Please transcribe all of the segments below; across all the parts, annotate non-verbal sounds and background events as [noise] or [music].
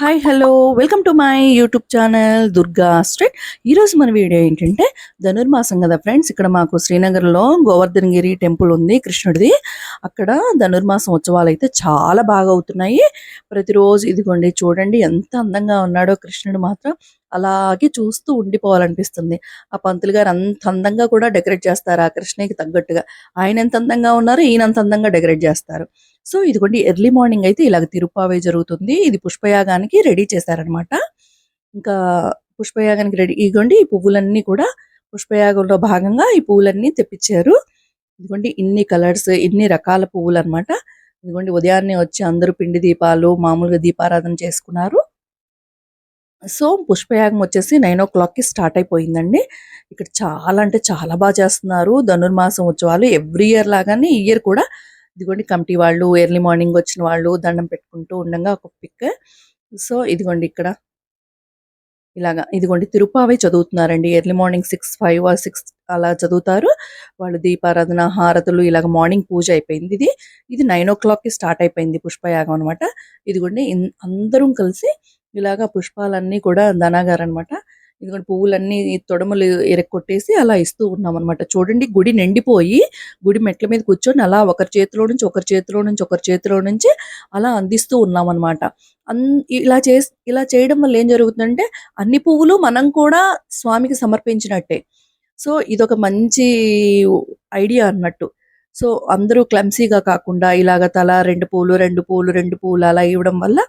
Hi hello welcome to my YouTube channel Durga street ఈరోజు మన video ఏంటంటే ధనుర్మాసం కదా ఫ్రెండ్స్ ఇక్కడ మాకు శ్రీనగర్లో గోవర్ధనగిరి టెంపుల్ ఉంది కృష్ణుడిది. అక్కడ ధనుర్మాసం ఉత్సవాలు అయితే చాలా బాగా అవుతున్నాయి. ప్రతిరోజు ఇదిగోండి చూడండి ఎంత అందంగా ఉన్నాడో కృష్ణుడు మాత్రం. అలాగే చూస్తూ ఉండిపోవాలనిపిస్తుంది. ఆ పంతులు గారు అంత అందంగా కూడా డెకరేట్ చేస్తారు ఆ కృష్ణకి తగ్గట్టుగా. ఆయన ఎంత అందంగా ఉన్నారు ఈయన అంత అందంగా డెకరేట్ చేస్తారు. సో ఇదిగోండి ఎర్లీ మార్నింగ్ అయితే ఇలాగ తిరుపావే జరుగుతుంది. ఇది పుష్పయాగానికి రెడీ చేశారనమాట. ఇంకా పుష్పయాగానికి రెడీ ఇదిగోండి ఈ పువ్వులన్నీ కూడా పుష్పయాగంలో భాగంగా ఈ పువ్వులన్నీ తెప్పించారు. ఇదిగోండి ఇన్ని కలర్స్ ఇన్ని రకాల పువ్వులు అనమాట ఇదిగోండి ఉదయాన్నే వచ్చి అందరూ పిండి దీపాలు మామూలుగా దీపారాధన చేసుకున్నారు. సో పుష్పయాగం వచ్చేసి నైన్ ఓ క్లాక్కి స్టార్ట్ అయిపోయిందండి. ఇక్కడ చాలా అంటే చాలా బాగా చేస్తున్నారు. ధనుర్మాసం ఉత్సవాలు ఎవ్రీ ఇయర్ లాగానే ఈ ఇయర్ కూడా. ఇదిగోండి కమిటీ వాళ్ళు ఎర్లీ మార్నింగ్ వచ్చిన వాళ్ళు దండం పెట్టుకుంటూ ఉండగా ఒక పిక్. సో ఇదిగోండి ఇక్కడ. ఇలాగా ఇదిగోండి Tiruppavai చదువుతున్నారండి. Early morning six five or six అలా చదువుతారు. వాళ్ళు దీపారాధన హారతులు ఇలాగ మార్నింగ్ పూజ అయిపోయింది ఇది. ఇది నైన్ ఓ క్లాక్కి స్టార్ట్ అయిపోయింది పుష్పయాగం అనమాట ఇదిగోండి అందరం కలిసి ఇలాగా పుష్పాలన్నీ కూడా ధనాగారు అనమాట ఇదిగోండి పువ్వులన్నీ తొడమలు ఎరక్కొట్టేసి అలా ఇస్తూ ఉన్నాం అనమాట చూడండి గుడి నిండిపోయి గుడి మెట్ల మీద కూర్చొని అలా ఒకరి చేతిలో నుంచి ఒకరి చేతిలో నుంచి ఒకరి చేతిలో నుంచి అలా అందిస్తూ ఉన్నాం అనమాట అన్ ఇలా చే ఇలా చేయడం వల్ల ఏం జరుగుతుందంటే అన్ని పువ్వులు మనం కూడా స్వామికి సమర్పించినట్టే. సో ఇదొక మంచి ఐడియా అన్నట్టు. సో అందరూ క్లమ్సీగా కాకుండా ఇలాగ తల రెండు పూలు రెండు పూలు రెండు పూలు అలా ఇవ్వడం వల్ల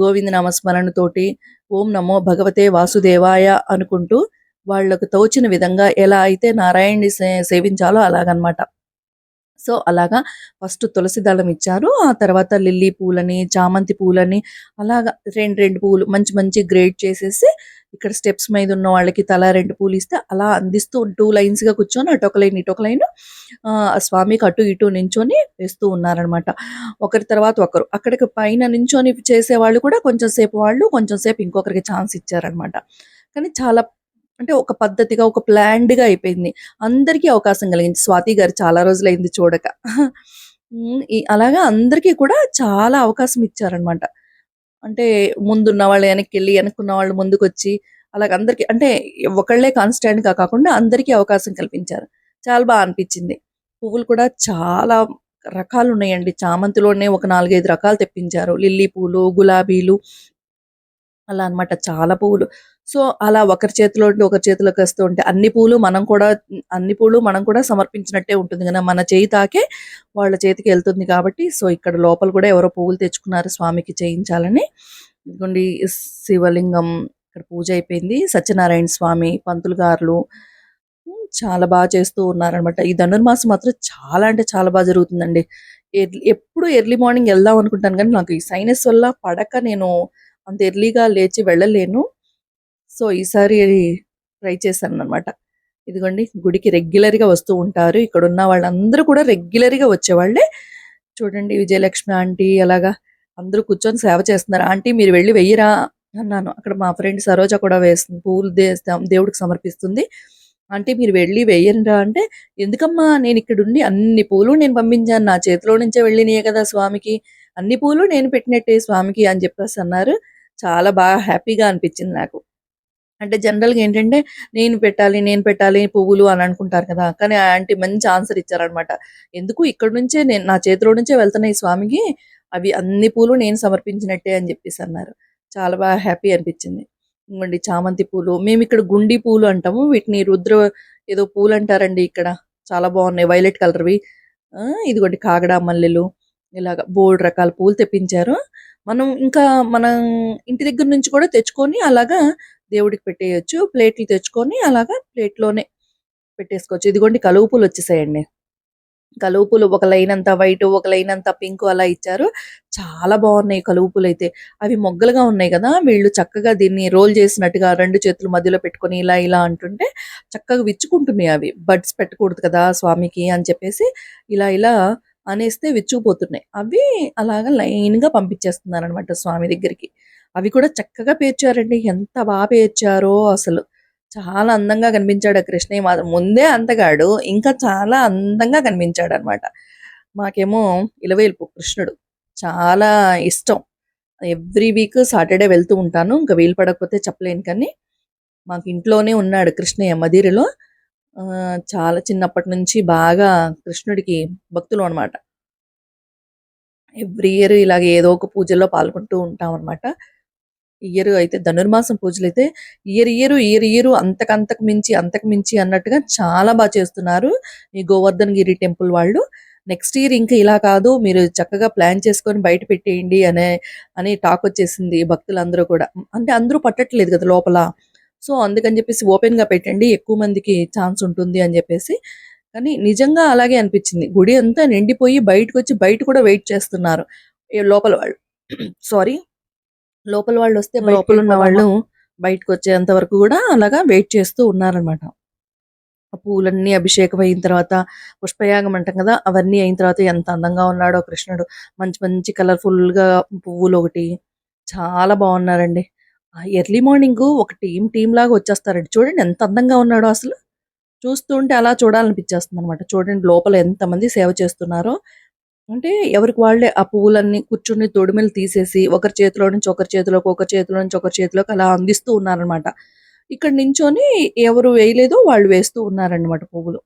గోవింద నామస్మరణతోటి ఓం నమో భగవతే వాసుదేవాయ అనుకుంటూ వాళ్ళకు తోచిన విధంగా ఎలా అయితే నారాయణ్ణి సే- సేవించాలో అలాగనమాట. సో అలాగా ఫస్ట్ తులసి దళం ఇచ్చారు. ఆ తర్వాత లిల్లీ పూలని చామంతి పూలని అలాగా రెండు రెండు పూలు మంచి మంచి గ్రేడ్ చేసేసి ఇక్కడ స్టెప్స్ మీద ఉన్న వాళ్ళకి తలా రెండు పూలు ఇస్తే అలా అందిస్తూ టూ లైన్స్గా కూర్చొని అటు ఒక లైన్ ఇటు ఒక లైన్ స్వామికి అటు ఇటు నించొని వేస్తూ ఉన్నారనమాట ఒకరి తర్వాత ఒకరు. అక్కడికి పైన నించొని చేసే వాళ్ళు కూడా కొంచెం సేపు వాళ్ళు కొంచెం సేపు ఇంకొకరికి ఛాన్స్ ఇచ్చారనమాట కానీ చాలా అంటే ఒక పద్ధతిగా ఒక ప్లాన్డ్గా అయిపోయింది. అందరికీ అవకాశం కలిగింది. స్వాతి గారు చాలా రోజులైంది చూడక. అలాగా అందరికీ కూడా చాలా అవకాశం ఇచ్చారనమాట అంటే ముందున్న వాళ్ళు వెనక్కి వెళ్ళి వెనక్కున్న వాళ్ళు ముందుకు వచ్చి అలాగ అందరికి అంటే ఒకళ్ళే కాన్స్టాంట్గా కాకుండా అందరికీ అవకాశం కల్పించారు. చాలా బాగా అనిపించింది. పువ్వులు కూడా చాలా రకాలు ఉన్నాయండి చామంతిలోనే ఒక నాలుగైదు రకాలు తెప్పించారు. లిల్లీ పూలు గులాబీలు అలా అనమాట చాలా పువ్వులు. సో అలా ఒకరి చేతిలో ఒకరి చేతిలోకి వస్తూ ఉంటే అన్ని పూలు మనం కూడా అన్ని పూలు మనం కూడా సమర్పించినట్టే ఉంటుంది కదా. మన చేయి తాకే వాళ్ళ చేతికి వెళ్తుంది కాబట్టి. సో ఇక్కడ లోపల కూడా ఎవరో పువ్వులు తెచ్చుకున్నారు స్వామికి చేయించాలని. ఇదిగోండి శివలింగం ఇక్కడ పూజ అయిపోయింది. సత్యనారాయణ స్వామి పంతులు గారులు చాలా బాగా చేస్తూ ఉన్నారనమాట ఈ ధనుర్మాసం మాత్రం చాలా అంటే చాలా బాగా జరుగుతుందండి. ఎర్లీ- ఎప్పుడు ఎర్లీ మార్నింగ్ వెళ్దాం అనుకుంటాను కానీ నాకు ఈ సైనస్ వల్ల పడక నేను అంత ఎర్లీగా లేచి వెళ్ళలేను. సో ఈసారి ట్రై చేశాను అనమాట ఇదిగోండి గుడికి రెగ్యులర్గా వస్తూ ఉంటారు. ఇక్కడ ఉన్న వాళ్ళందరూ కూడా రెగ్యులర్గా వచ్చేవాళ్ళే. చూడండి విజయలక్ష్మి ఆంటీ అలాగా అందరూ కూర్చొని సేవ చేస్తున్నారు. ఆంటీ మీరు వెళ్ళి వెయ్యిరా అన్నాను. అక్కడ మా ఫ్రెండ్ సరోజ కూడా వేస్తుంది. పూలు దే- దేవుడికి సమర్పిస్తుంది. ఆంటీ మీరు వెళ్ళి వెయ్యరా అంటే ఎందుకమ్మా నేను ఇక్కడ ఉండి అన్ని పూలు నేను పంపించాను. నా చేతిలో నుంచే వెళ్ళినాయే కదా స్వామికి. అన్ని పూలు నేను పెట్టినట్టే స్వామికి అని చెప్పేసి అన్నారు. చాలా బాగా హ్యాపీగా అనిపించింది నాకు. అంటే జనరల్గా ఏంటంటే నేను పెట్టాలి నేను పెట్టాలి పువ్వులు అని అనుకుంటారు కదా కానీ ఆంటీ మంచి ఆన్సర్ ఇచ్చారనమాట. ఎందుకు ఇక్కడ నుంచే నేను నా చేతిలో నుంచే వెళ్తున్నాయి స్వామికి అవి అన్ని పూలు నేను సమర్పించినట్టే అని చెప్పేసి అన్నారు. చాలా బాగా హ్యాపీ అనిపించింది. ఇంకోండి చామంతి పూలు మేము ఇక్కడ గుండి పూలు అంటాము వీటిని రుద్ర ఏదో పూలు అంటారండి ఇక్కడ. చాలా బాగున్నాయి వైలెట్ కలర్వి. ఇదిగోండి కాగడా మల్లెలు ఇలాగ బోల్డ్ రకాల పూలు తెప్పించారు. మనం ఇంకా మనం ఇంటి దగ్గర నుంచి కూడా తెచ్చుకొని అలాగా దేవుడికి పెట్టేయచ్చు. ప్లేట్లు తెచ్చుకొని అలాగా ప్లేట్లోనే పెట్టేసుకోవచ్చు. ఇదిగోండి కలువ పూలు వచ్చేసాయండి. కలువ పూలు ఒక లైన్ అంతా వైట్ ఒక లైన్ అంతా పింక్ అలా ఇచ్చారు. చాలా బాగున్నాయి కలువ పూలు అయితే. అవి మొగ్గలుగా ఉన్నాయి కదా వీళ్ళు చక్కగా దీన్ని రోల్ చేసినట్టుగా రెండు చేతులు మధ్యలో పెట్టుకొని ఇలా ఇలా అంటుంటే చక్కగా విచ్చుకుంటున్నాయి అవి. బడ్స్ పెట్టకూడదు కదా స్వామికి అని చెప్పేసి ఇలా ఇలా అనేస్తే విచ్చుకుపోతున్నాయి. అవి అలాగా లైన్గా పంపించేస్తున్నారు అనమాట స్వామి దగ్గరికి. అవి కూడా చక్కగా పేర్చారండి. ఎంత బాగా పేర్చారో అసలు. చాలా అందంగా కనిపించాడు ఆ కృష్ణయ్య మాత్రం. ముందే అంతగాడు ఇంకా చాలా అందంగా కనిపించాడు అనమాట మాకేమో ఇలవేల్పు కృష్ణుడు చాలా ఇష్టం. ఎవ్రీ వీక్ సాటర్డే వెళ్తూ ఉంటాను. ఇంకా వీలు పడకపోతే చెప్పలేను కానీ మాకు ఇంట్లోనే ఉన్నాడు కృష్ణయ్య మదిరిలో. చాలా చిన్నప్పటి నుంచి బాగా కృష్ణుడికి భక్తులు అనమాట ఎవ్రీ ఇయర్ ఇలాగ ఏదో ఒక పూజల్లో పాల్గొంటూ ఉంటాం అనమాట ఇయర్ అయితే ధనుర్మాసం పూజలు అయితే ఇయర్ ఇయర్ ఇయర్ ఇయర్ అంతకంతకు మించి అంతకు మించి అన్నట్టుగా చాలా బాగా చేస్తున్నారు ఈ గోవర్ధన్ గిరి టెంపుల్ వాళ్ళు. నెక్స్ట్ ఇయర్ ఇంకా ఇలా కాదు మీరు చక్కగా ప్లాన్ చేసుకొని బయట పెట్టేయండి అనే అని టాక్ వచ్చేసింది భక్తులందరూ కూడా. అంటే అందరూ పట్టట్లేదు కదా లోపల. సో అందుకని చెప్పేసి ఓపెన్గా పెట్టండి ఎక్కువ మందికి ఛాన్స్ ఉంటుంది అని చెప్పేసి. కానీ నిజంగా అలాగే అనిపించింది. గుడి అంతా నిండిపోయి బయటకు వచ్చి బయట కూడా వెయిట్ చేస్తున్నారు. లోపల వాళ్ళు. [clears throat] సారీ లోపల వాళ్ళు వస్తే లోపల ఉన్న వాళ్ళు బయటకు వచ్చేంత వరకు కూడా అలాగా వెయిట్ చేస్తూ ఉన్నారనమాట పూలన్నీ అభిషేకం అయిన తర్వాత పుష్పయాగం అంటాం కదా అవన్నీ అయిన తర్వాత ఎంత అందంగా ఉన్నాడో కృష్ణుడు. మంచి మంచి కలర్ఫుల్గా పువ్వులు ఒకటి. చాలా బాగున్నారండి. ఎర్లీ మార్నింగ్ ఒక టీం టీం లాగా వచ్చేస్తారండి. చూడండి ఎంత అందంగా ఉన్నాడో అసలు. చూస్తుంటే అలా చూడాలనిపించేస్తుంది అనమాట చూడండి లోపల ఎంతమంది సేవ చేస్తున్నారో. అంటే ఎవరికి వాళ్ళే ఆ పువ్వులన్నీ కూర్చుని తొడిమెలు తీసేసి ఒకరి చేతిలో నుంచి ఒకరి చేతిలోకి ఒకరి చేతిలో నుంచి ఒకరి చేతిలోకి అలా అందిస్తూ ఉన్నారనమాట. ఇక్కడ నించొని ఎవరు వేయలేదో వాళ్ళు వేస్తూ ఉన్నారన్నమాట పువ్వులు.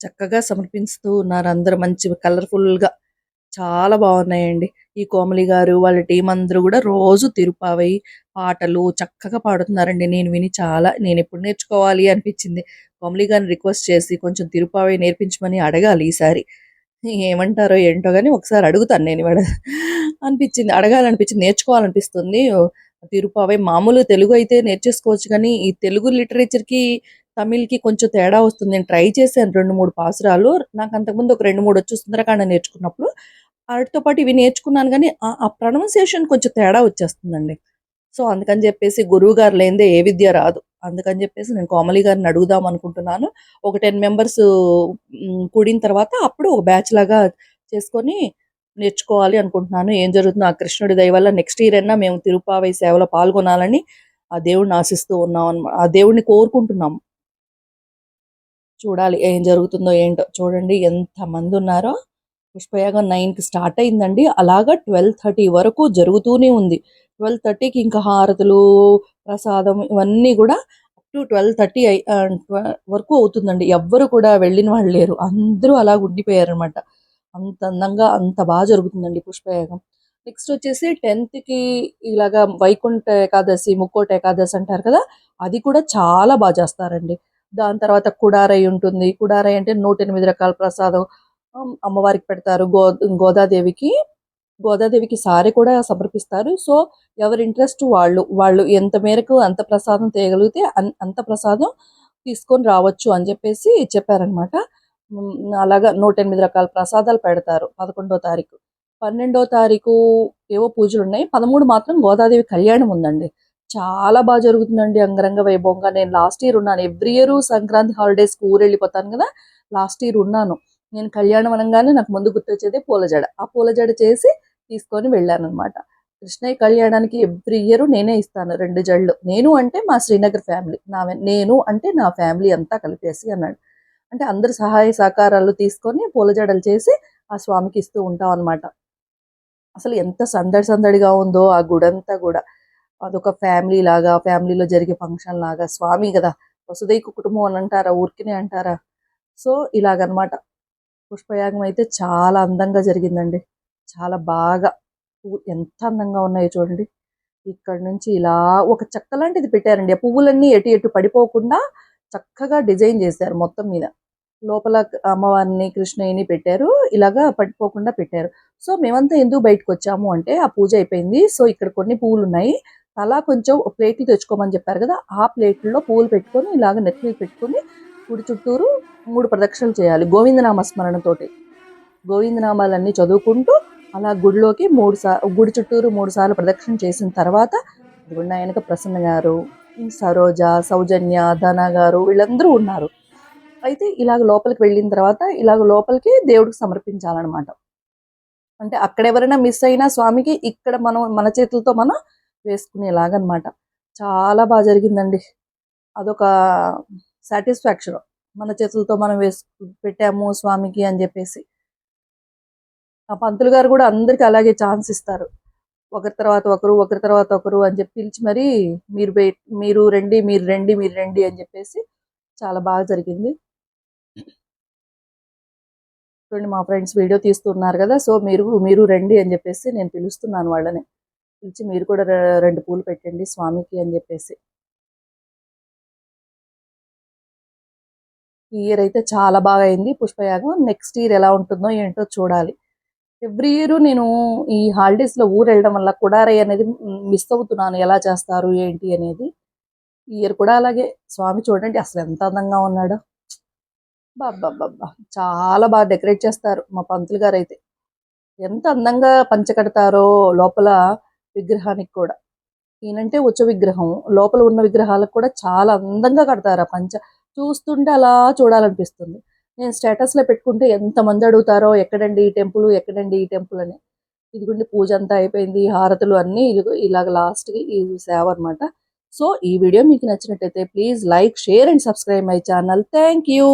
చక్కగా సమర్పిస్తూ ఉన్నారు అందరూ. మంచి కలర్ఫుల్గా. చాలా బాగున్నాయండి. ఈ కోమలి గారు వాళ్ళ టీం అందరూ కూడా రోజు తిరుపావై పాటలు చక్కగా పాడుతున్నారండి. నేను విని చాలా నేను ఎప్పుడు నేర్చుకోవాలి అనిపించింది. కోమలి గారిని రిక్వెస్ట్ చేసి కొంచెం తిరుపావై నేర్పించమని అడగాలి ఈసారి. ఏమంటారో ఏంటో కానీ ఒకసారి అడుగుతాను నేను ఇవాడ అనిపించింది అడగాలనిపించింది నేర్చుకోవాలనిపిస్తుంది. తిరుపావై మామూలు తెలుగు అయితే నేర్చేసుకోవచ్చు కానీ ఈ తెలుగు లిటరేచర్కి తమిళ్కి కొంచెం తేడా వస్తుంది. నేను ట్రై చేశాను రెండు మూడు పాసురాలు. నాకు అంతకుముందు ఒక రెండు మూడు వచ్చి సుందరకాండ నేర్చుకున్నప్పుడు వాటితో పాటు ఇవి నేర్చుకున్నాను కానీ ఆ- ప్రొనౌన్సియేషన్ కొంచెం తేడా వచ్చేస్తుందండి. సో అందుకని చెప్పేసి గురువు గారు లేనిదే ఏ విద్య రాదు. అందుకని చెప్పేసి నేను కోమలి గారిని అడుగుదాం అనుకుంటున్నాను. ఒక టెన్ మెంబర్స్ కూడిన తర్వాత అప్పుడు ఒక బ్యాచ్ లాగా చేసుకొని నేర్చుకోవాలి అనుకుంటున్నాను. ఏం జరుగుతుందో ఆ కృష్ణుడి దయ వల్ల నెక్స్ట్ ఇయర్ అయినా మేము తిరుపావై సేవలో పాల్గొనాలని ఆ దేవుడిని ఆశిస్తూ ఉన్నాం అన్నమా- ఆ దేవుడిని కోరుకుంటున్నాం. చూడాలి ఏం జరుగుతుందో ఏంటో. చూడండి ఎంతమంది ఉన్నారో. పుష్పయాగం నైన్కి స్టార్ట్ అయిందండి. అలాగా ట్వెల్వ్ థర్టీ వరకు జరుగుతూనే ఉంది. ట్వెల్వ్ థర్టీకి ఇంకా హారతులు ప్రసాదం ఇవన్నీ కూడా అప్ టు ట్వెల్వ్ థర్టీ వరకు అవుతుందండి. ఎవ్వరు కూడా వెళ్ళిన వాళ్ళు లేరు. అందరూ అలా ఉండిపోయారు అనమాట అంత అందంగా అంత బాగా జరుగుతుందండి పుష్పయాగం. నెక్స్ట్ వచ్చేసి టెన్త్కి ఇలాగా వైకుంఠ ఏకాదశి ముక్కోట ఏకాదశి అంటారు కదా అది కూడా చాలా బాగా చేస్తారండి. దాని తర్వాత కుడారై ఉంటుంది. కుడారై అంటే నూట ఎనిమిది రకాల ప్రసాదం అమ్మవారికి పెడతారు. గో గోదాదేవికి గోదాదేవికి సారి కూడా సమర్పిస్తారు. సో ఎవరి ఇంట్రెస్ట్ వాళ్ళు వాళ్ళు ఎంత మేరకు అంత ప్రసాదం తీయగలిగితే అన్- అంత ప్రసాదం తీసుకొని రావచ్చు అని చెప్పేసి చెప్పారనమాట అలాగా నూట ఎనిమిది రకాల ప్రసాదాలు పెడతారు పదకొండో తారీఖు. పన్నెండో తారీఖు ఏవో పూజలు ఉన్నాయి. పదమూడు మాత్రం గోదాదేవి కళ్యాణం ఉందండి. చాలా బాగా జరుగుతుందండి అంగరంగ వైభవంగా. నేను లాస్ట్ ఇయర్ ఉన్నాను. ఎవ్రీ ఇయర్ సంక్రాంతి హాలిడేస్కి ఊరు వెళ్ళిపోతాను కదా. లాస్ట్ ఇయర్ ఉన్నాను. నేను కళ్యాణం అనగానే నాకు ముందు గుర్తొచ్చేది పూలజడ. ఆ పూల జడ చేసి తీసుకొని వెళ్ళాను అనమాట కృష్ణయ్య కళ్యాణానికి ఎవ్రీ ఇయర్ నేనే ఇస్తాను రెండు జళ్ళు. నేను అంటే మా శ్రీనగర్ ఫ్యామిలీ. నా నేను అంటే నా ఫ్యామిలీ అంతా కలిపేసి అన్నాడు. అంటే అందరు సహాయ సహకారాలు తీసుకొని పూల జడలు చేసి ఆ స్వామికి ఇస్తూ ఉంటాం అనమాట అసలు ఎంత సందడి సందడిగా ఉందో ఆ గుడంతా కూడా. అదొక ఫ్యామిలీ లాగా ఫ్యామిలీలో జరిగే ఫంక్షన్ లాగా. స్వామి కదా వసుదైక కుటుంబం అని అంటారా ఊరికినే అంటారా? సో ఇలాగనమాట పుష్పయాగం అయితే చాలా అందంగా జరిగిందండి. చాలా బాగా పువ్వు ఎంత అందంగా ఉన్నాయో చూడండి. ఇక్కడ నుంచి ఇలా ఒక చెక్క లాంటిది పెట్టారండి. ఆ పువ్వులన్నీ ఎటు ఎటు పడిపోకుండా చక్కగా డిజైన్ చేశారు మొత్తం మీద. లోపల అమ్మవారిని కృష్ణయ్యని పెట్టారు. ఇలాగా పడిపోకుండా పెట్టారు. సో మేమంతా ఎందుకు బయటకు వచ్చాము అంటే ఆ పూజ అయిపోయింది. సో ఇక్కడ కొన్ని పువ్వులు ఉన్నాయి అలా కొంచెం ప్లేట్లు తెచ్చుకోమని చెప్పారు కదా ఆ ప్లేట్లో పువ్వులు పెట్టుకొని ఇలాగ నెత్తి పెట్టుకొని గుడి చుట్టూరు మూడు ప్రదక్షిణలు చేయాలి. గోవిందనామ స్మరణతోటి గోవిందనామాలన్నీ చదువుకుంటూ అలా గుడిలోకి మూడు సా గుడి చుట్టూరు మూడు సార్లు ప్రదక్షిణ చేసిన తర్వాత ఇదిగోండి ఆయనక ప్రసన్న గారు సరోజ సౌజన్య ధన గారు వీళ్ళందరూ ఉన్నారు. అయితే ఇలాగ లోపలికి వెళ్ళిన తర్వాత ఇలాగ లోపలికి దేవుడికి సమర్పించాలన్నమాట. అంటే అక్కడ ఎవరైనా మిస్ అయినా స్వామికి ఇక్కడ మనం మన చేతులతో మనం వేసుకునేలాగనమాట చాలా బాగా జరిగిందండి. అదొక సాటిస్ఫాక్షన్ మన చేతులతో మనం వేసు పెట్టాము స్వామికి అని చెప్పేసి. ఆ పంతులు గారు కూడా అందరికి అలాగే ఛాన్స్ ఇస్తారు. ఒకరి తర్వాత ఒకరు ఒకరి తర్వాత ఒకరు అని చెప్పి పిలిచి మరి మీరు మీరు రండి మీరు రండి మీరు రండి అని చెప్పేసి చాలా బాగా జరిగింది. చూడండి మా ఫ్రెండ్స్ వీడియో తీస్తున్నారు కదా సో మీరు మీరు రండి అని చెప్పేసి నేను పిలుస్తున్నాను వాళ్ళని. పిలిచి మీరు కూడా రెండు పూలు పెట్టండి స్వామికి అని చెప్పేసి. ఈ ఇయర్ అయితే చాలా బాగా అయింది. పుష్పయాగం నెక్స్ట్ ఇయర్ ఎలా ఉంటుందో ఏంటో చూడాలి. ఎవ్రీ ఇయర్ నేను ఈ హాలిడేస్లో ఊరు వెళ్ళడం వల్ల కుడారై అనేది మిస్ అవుతున్నాను. ఎలా చేస్తారు? ఏంటి? అనేది ఈ ఇయర్ కూడా అలాగే. స్వామి చూడండి అసలు ఎంత అందంగా ఉన్నాడో. బాబ్బా చాలా బాగా డెకరేట్ చేస్తారు మా పంతులు గారు అయితే. ఎంత అందంగా పంచ కడతారో లోపల విగ్రహానికి కూడా. ఈయనంటే ఉచ్చ విగ్రహం. లోపల ఉన్న విగ్రహాలకు కూడా చాలా అందంగా కడతారు ఆ పంచ. చూస్తుంటే అలా చూడాలనిపిస్తుంది. నేను స్టేటస్లో పెట్టుకుంటే ఎంత మంది అడుగుతారో ఎక్కడండి ఈ టెంపుల్ ఎక్కడండి ఈ టెంపుల్ అని. ఇదిగోండి పూజ అంతా అయిపోయింది హారతులు అన్నీ ఇదిగో ఇలాగ లాస్ట్కి ఈ సేవ అన్నమాట సో ఈ వీడియో మీకు నచ్చినట్టయితే please like share and subscribe my channel. Thank you.